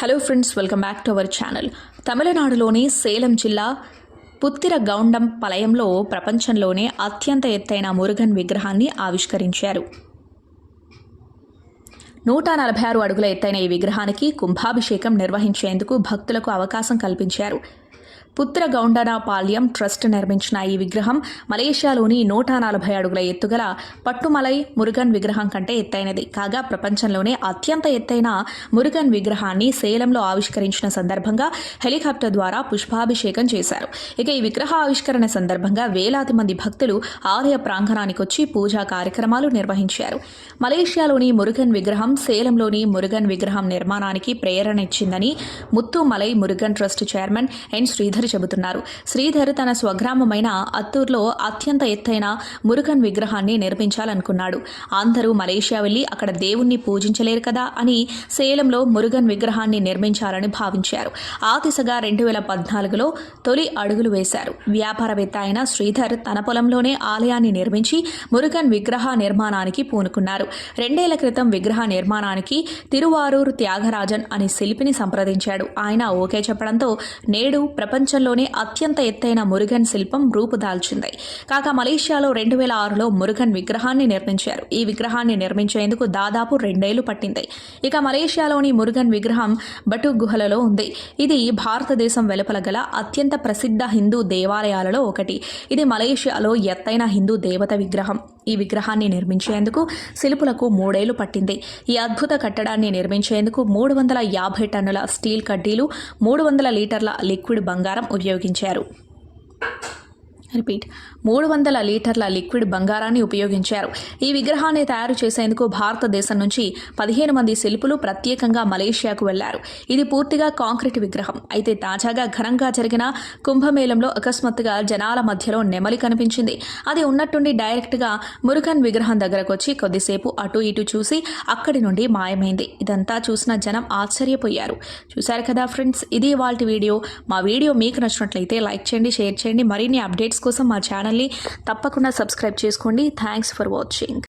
Hello friends welcome back to our channel తమిళనాడులోని సేలం జిల్లా పుత్తిర గౌండం పలయంలో ప్రపంచంలోనే అత్యంత ఎత్తైన మురుగన్ విగ్రహాన్ని ఆవిష్కరించారు. నూట నలభై ఆరు అడుగుల ఎత్తైన ఈ విగ్రహానికి కుంభాభిషేకం నిర్వహించేందుకు భక్తులకు అవకాశం కల్పించారు. పుత్ర గౌండనాపాల్యం ట్రస్ట్ నిర్మించిన ఈ విగ్రహం మలేషియాలోని నూట నలభై అడుగుల ఎత్తుగల పట్టుమలై మురుగన్ విగ్రహం కంటే ఎత్తైనది. కాగా ప్రపంచంలోనే అత్యంత ఎత్తైన మురుగన్ విగ్రహాన్ని సేలంలో ఆవిష్కరించిన సందర్భంగా హెలికాప్టర్ ద్వారా పుష్పాభిషేకం చేశారు. ఇక ఈ విగ్రహ ఆవిష్కరణ సందర్భంగా వేలాది మంది భక్తులు ఆలయ ప్రాంగణానికి వచ్చి పూజా కార్యక్రమాలు నిర్వహించారు. మలేషియాలోని మురుగన్ విగ్రహం సేలంలోని మురుగన్ విగ్రహం నిర్మాణానికి ప్రేరణ ఇచ్చిందని Muthumalai Murugan trust chairman N Sridhar చెబుతున్నారు. శ్రీధర్ తన స్వగ్రామమైన అత్తూర్లో అత్యంత ఎత్తైన మురుగన్ విగ్రహాన్ని నిర్మించాలనుకున్నాడు. అందరూ మలేషియా వెళ్ళి అక్కడ దేవుణ్ణి పూజించలేరు కదా అని సేలంలో మురుగన్ విగ్రహాన్ని నిర్మించాలని భావించారు. ఆ దిశగా రెండు వేల పద్నాలుగులో తొలి అడుగులు వేశారు. వ్యాపారవేత్త అయిన శ్రీధర్ తన పొలంలోనే ఆలయాన్ని నిర్మించి మురుగన్ విగ్రహ నిర్మాణానికి పూనుకున్నారు. రెండేళ్ళ క్రితం విగ్రహ నిర్మాణానికి తిరువారూరు త్యాగరాజన్ అనే శిల్పిని సంప్రదించాడు. ఆయన ఓకే చెప్పడంతో నేడు ప్రపంచ ప్రపంచంలోనే అత్యంత ఎత్తైన మురుగన్ శిల్పం రూపుదాల్చింది. కాగా మలేషియాలో రెండు వేల ఆరులో మురుగన్ విగ్రహాన్ని నిర్మించారు. ఈ విగ్రహాన్ని నిర్మించేందుకు దాదాపు రెండేళ్ళు పట్టింది. ఇక మలేషియాలోని మురుగన్ విగ్రహం బటు గుహలలో ఉంది. ఇది భారతదేశం వెలుపల గల అత్యంత ప్రసిద్ధ హిందూ దేవాలయాలలో ఒకటి. ఇది మలేషియాలో ఎత్తైన హిందూ దేవత విగ్రహం. ఈ విగ్రహాన్ని నిర్మించేందుకు శిల్పులకు మూడేళ్ళు పట్టింది. ఈ అద్భుత కట్టడాన్ని నిర్మించేందుకు మూడు వందల యాభై టన్నుల స్టీల్ కడ్డీలు మూడు వందల లీటర్ల లిక్విడ్ బంగారం ఉపయోగించారు రిపీట్. మూడు వందల లీటర్ల లిక్విడ్ బంగారాన్ని ఉపయోగించారు. ఈ విగ్రహాన్ని తయారు చేసేందుకు భారతదేశం నుంచి పదిహేను మంది శిల్పులు ప్రత్యేకంగా మలేషియాకు వెళ్ళారు. ఇది పూర్తిగా కాంక్రీట్ విగ్రహం. అయితే తాజాగా ఘనంగా జరిగిన కుంభమేళంలో అకస్మాత్తుగా జనాల మధ్యలో నెమలి కనిపించింది. అది ఉన్నట్టుండి డైరెక్ట్గా మురుగన్ విగ్రహం దగ్గరకు వచ్చి కొద్దిసేపు అటు ఇటు చూసి అక్కడి నుండి మాయమైంది. ఇదంతా చూసిన జనం ఆశ్చర్యపోయారు. చూశారు కదా ఫ్రెండ్స్ ఇది వాళ్ళ వీడియో. మా వీడియో మీకు నచ్చినట్లయితే లైక్ చేయండి షేర్ చేయండి. మరిన్ని అప్డేట్స్ కోసం మా ఛానల్ని తప్పకుండా సబ్స్క్రైబ్ చేసుకోండి. Thanks for watching